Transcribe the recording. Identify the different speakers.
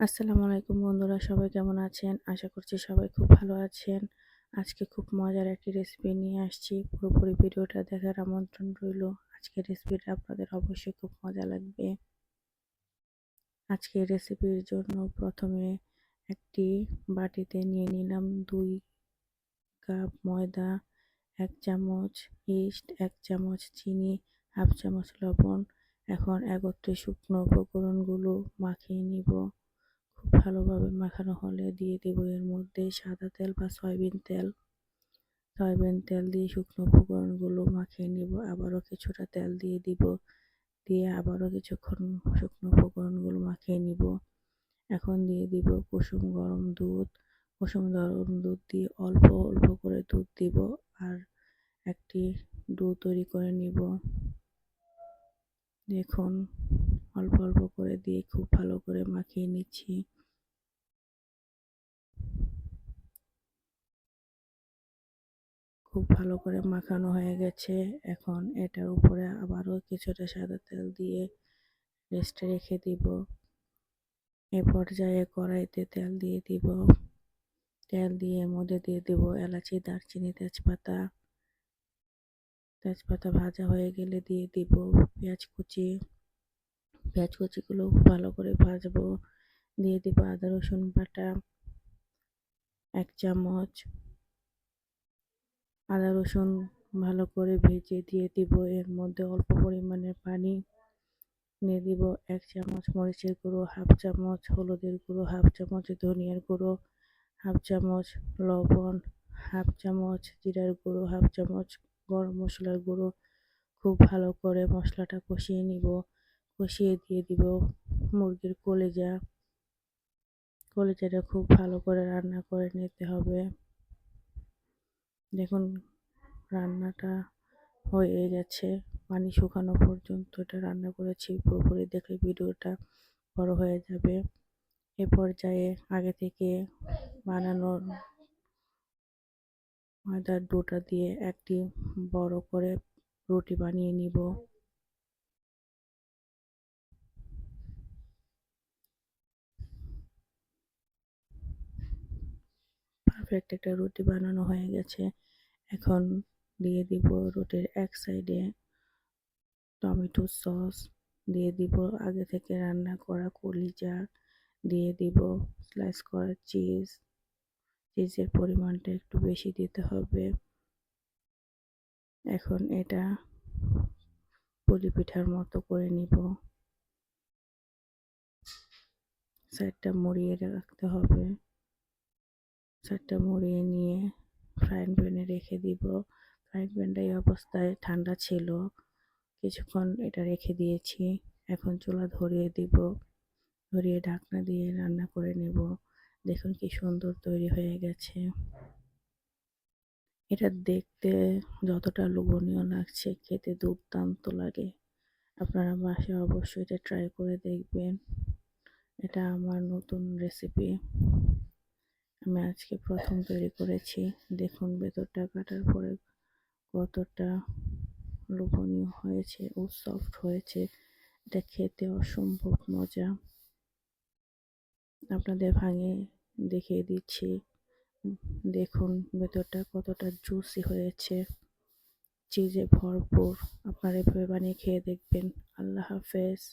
Speaker 1: আসসালামু আলাইকুম বন্ধুরা, সবাই কেমন আছেন? আশা করছি সবাই খুব ভালো আছেন। আজকে খুব মজার একটি রেসিপি নিয়ে আসছি। পুরোপুরি ভিডিওটা দেখার আমন্ত্রণ রইল। আজকের রেসিপিটা আপনাদের অবশ্যই খুব মজা লাগবে। আজকে রেসিপির জন্য প্রথমে একটি বাটিতে নিয়ে নিলাম দুই কাপ ময়দা, এক চামচ ইস্ট এক চামচ চিনি, হাফ চামচ লবণ। এখন একত্রে শুকনো উপকরণগুলো মাখিয়ে নিব। ভালোভাবে মাখানো হলে দিয়ে দেবো এর মধ্যে সাদা তেল বা সয়াবিন তেল। সয়াবিন তেল দিয়ে শুকনো উপকরণগুলো মাখিয়ে নিব। আবারও কিছুটা তেল দিয়ে দিব। দিয়ে আবারও কিছুক্ষণ শুকনো উপকরণগুলো মাখিয়ে নিব। এখন দিয়ে দিব কুসুম গরম দুধ। কুসুম গরম দুধ দিয়ে অল্প অল্প করে দুধ দিব আর একটি দুধ তৈরি করে নিব। দেখুন অল্প অল্প করে দিয়ে খুব ভালো করে মাখিয়ে নিচ্ছি। খুব ভালো করে মাখানো হয়ে গেছে। এখন এটার উপরে আবারও কিছুটা সাদা তেল দিয়ে রেস্টে রেখে দিব। এ পর্যায়ে কড়াইতে তেল দিয়ে দিব। তেল দিয়ে মধ্যে দিয়ে দিব এলাচি, দারচিনি, তেজপাতা। তেজপাতা ভাজা হয়ে গেলে দিয়ে দিব পেঁয়াজ কুচি। পেঁয়াজ কুচিগুলো ভালো করে ভাজবো। দিয়ে দিব আদা, রসুন বাটা, এক চামচ। আদা, রসুন ভালো করে ভেজে দিয়ে দিব। এর মধ্যে অল্প পরিমাণে পানি নিয়ে দিব। এক চামচ মরিচের গুঁড়ো, হাফ চামচ হলুদের গুঁড়ো, হাফ চামচ ধনিয়ার গুঁড়ো, হাফ চামচ লবণ, হাফ চামচ জিরার গুঁড়ো, হাফ চামচ গরম মশলার গুঁড়ো। খুব ভালো করে মশলাটা কষিয়ে নিব। কষিয়ে দিয়ে দিব মুরগির কলেজা। কলেজাটা খুব ভালো করে রান্না করে নিতে হবে। দেখুন, রান্নাটা হয়ে গেছে। পানি শুকানো পর্যন্ত এটা রান্না করেছি, পুরোপুরি দেখলে ভিডিওটা বড় হয়ে যাবে। এ পর্যায়ে আগে থেকে বানানোর ময়দার ডোটা দিয়ে একটি বড় করে রুটি বানিয়ে নিব। পারফেক্ট একটা রুটি বানানো হয়ে গেছে। এখন দিয়ে দিব রুটির এক সাইডে টমেটো সস, দিয়ে দিব আগে থেকে রান্না করা কলিজা, দিয়ে দিব স্লাইস করা চিজ চিজের পরিমাণটা একটু বেশি দিতে হবে। এখন এটা পুলি পিঠার মতো করে নিব। সাইডটা মুড়িয়ে রাখতে হবে। সাইডটা মুড়িয়ে নিয়ে ফ্রাইং প্যানে রেখে দিব। ফ্রাইং প্যানটা এই অবস্থায় ঠান্ডা ছিল। কিছুক্ষণ এটা রেখে দিয়েছি। এখন চুলা ধরিয়ে দিব। ধরিয়ে ঢাকনা দিয়ে রান্না করে নেব। দেখুন কি সুন্দর তৈরি হয়ে গেছে। এটা দেখতে যতটা লোভনীয় লাগছে, খেতে দুর্দান্ত লাগে। আপনারা বাসায় অবশ্যই এটা ট্রাই করে দেখবেন। এটা আমার নতুন রেসিপি আমি আজকে প্রথম তৈরি করেছি। দেখুন, ভেতরটা কাটার পরে কতটা লোভনীয় হয়েছে ও সফট হয়েছে। এটা খেতে অসম্ভব মজা। আপনাদের ভাঙে দেখিয়ে দিচ্ছি। দেখুন, ভেতরটা কতটা জুসি হয়েছে। চিজে ভরপুর। আপনারা এভাবে বানিয়ে খেয়ে দেখবেন। আল্লাহ হাফেজ।